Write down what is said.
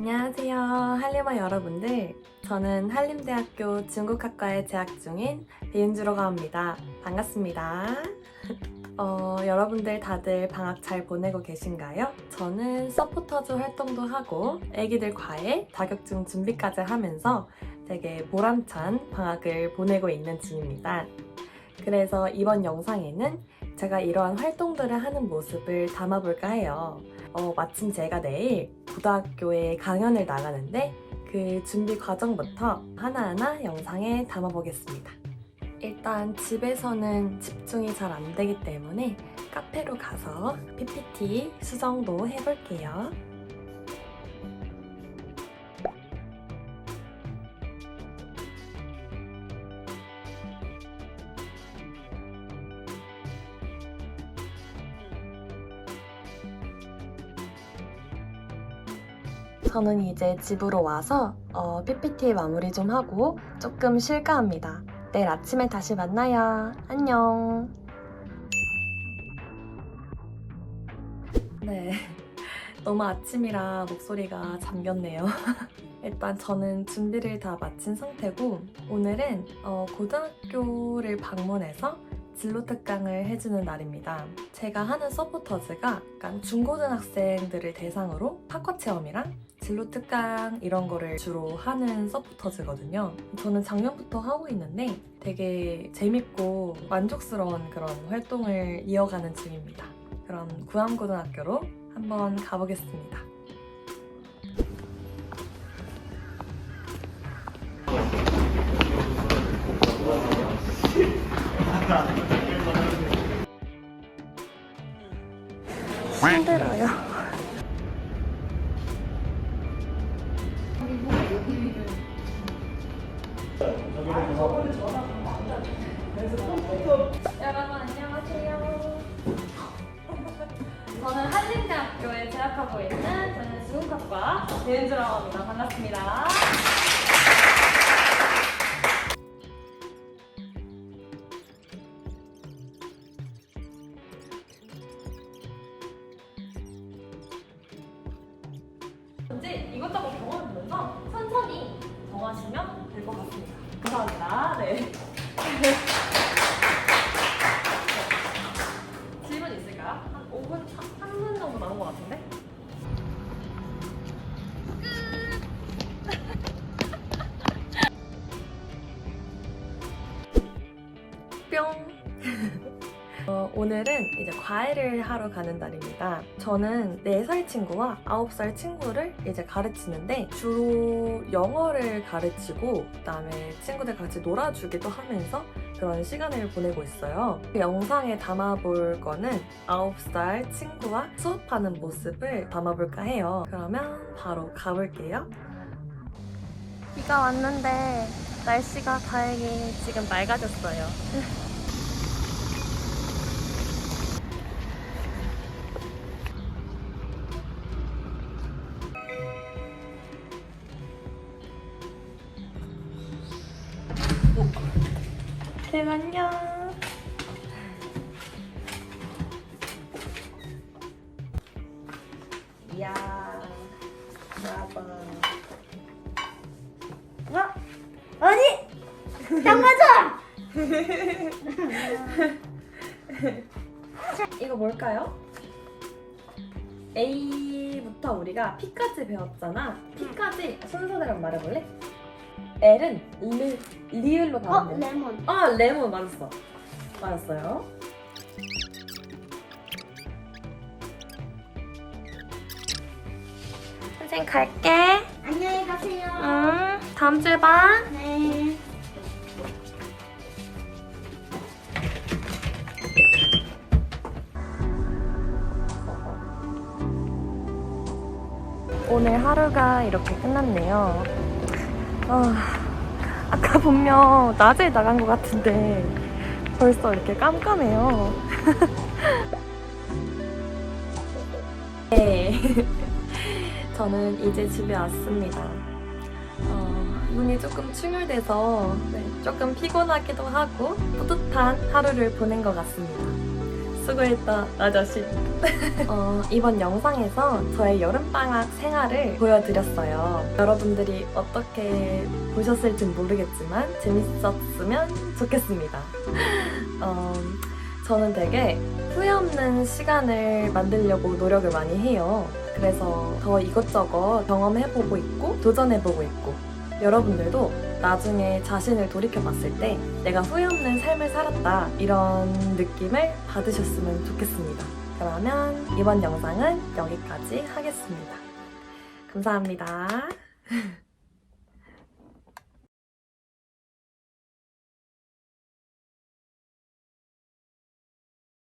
안녕하세요. 한림어 여러분들. 저는 한림대학교 중국학과에 재학 중인 배윤주라고 합니다. 반갑습니다. 어, 여러분들 다들 방학 잘 보내고 계신가요? 저는 서포터즈 활동도 하고 애기들 과외, 자격증 준비까지 하면서 되게 보람찬 방학을 보내고 있는 중입니다. 그래서 이번 영상에는 제가 이러한 활동들을 하는 모습을 담아볼까 해요. 어, 마침 제가 내일 고등학교에 강연을 나가는데 그 준비 과정부터 하나하나 영상에 담아보겠습니다. 일단 집에서는 집중이 잘 안 되기 때문에 카페로 가서 PPT 수정도 해볼게요. 저는 이제 집으로 와서 어, PPT 마무리 좀 하고 조금 쉴까 합니다. 내일 아침에 다시 만나요. 안녕. 네. 너무 아침이라 목소리가 잠겼네요. 일단 저는 준비를 다 마친 상태고 오늘은 어, 고등학교를 방문해서 진로 특강을 해주는 날입니다. 제가 하는 서포터즈가 약간 중고등학생들을 대상으로 파커 체험이랑 진로 특강 이런 거를 주로 하는 서포터즈거든요. 저는 작년부터 하고 있는데 되게 재밌고 만족스러운 그런 활동을 이어가는 중입니다. 그럼 구암고등학교로 한번 가보겠습니다. 힘들어요. 여러분 안녕하세요. 저는 한림대학교에 재학하고 있는 저는 중국학과 배은주라고 합니다. 반갑습니다. 이제 이것저것 경험해보면서 천천히 정하시면 될 것 같습니다. 감사합니다. 네. 어, 오늘은 이제 과외를 하러 가는 날입니다. 저는 4살 친구와 9살 친구를 이제 가르치는데 주로 영어를 가르치고 그다음에 친구들 같이 놀아주기도 하면서 그런 시간을 보내고 있어요. 그 영상에 담아볼 거는 9살 친구와 수업하는 모습을 담아볼까 해요. 그러면 바로 가볼게요. 비가 왔는데 날씨가 다행히 지금 맑아졌어요. 네, 안녕. 이야, 브라보. 어? 아니! 딱 맞아! 이거 뭘까요? A부터 우리가 P까지 배웠잖아. P까지 순서대로 말해볼래? L은 르, 리을로 어, 돼. 레몬. 아, 레몬 맞았어. 맞았어요. 선생님 갈게. 안녕히 가세요. 응, 다음 주에 봐. 네. 오늘 하루가 이렇게 끝났네요. 아, 아까 분명 낮에 나간 것 같은데 벌써 이렇게 깜깜해요. 네. 저는 이제 집에 왔습니다. 어, 눈이 조금 충혈돼서 네, 조금 피곤하기도 하고 뿌듯한 하루를 보낸 것 같습니다. 수고했다, 아저씨. 어, 이번 영상에서 저의 여름방학 생활을 보여드렸어요. 여러분들이 어떻게 보셨을지 모르겠지만 재밌었으면 좋겠습니다. 어, 저는 되게 후회 없는 시간을 만들려고 노력을 많이 해요. 그래서 더 이것저것 경험해보고 있고 도전해보고 있고 여러분들도 나중에 자신을 돌이켜봤을 때 내가 후회 없는 삶을 살았다 이런 느낌을 받으셨으면 좋겠습니다. 그러면 이번 영상은 여기까지 하겠습니다. 감사합니다.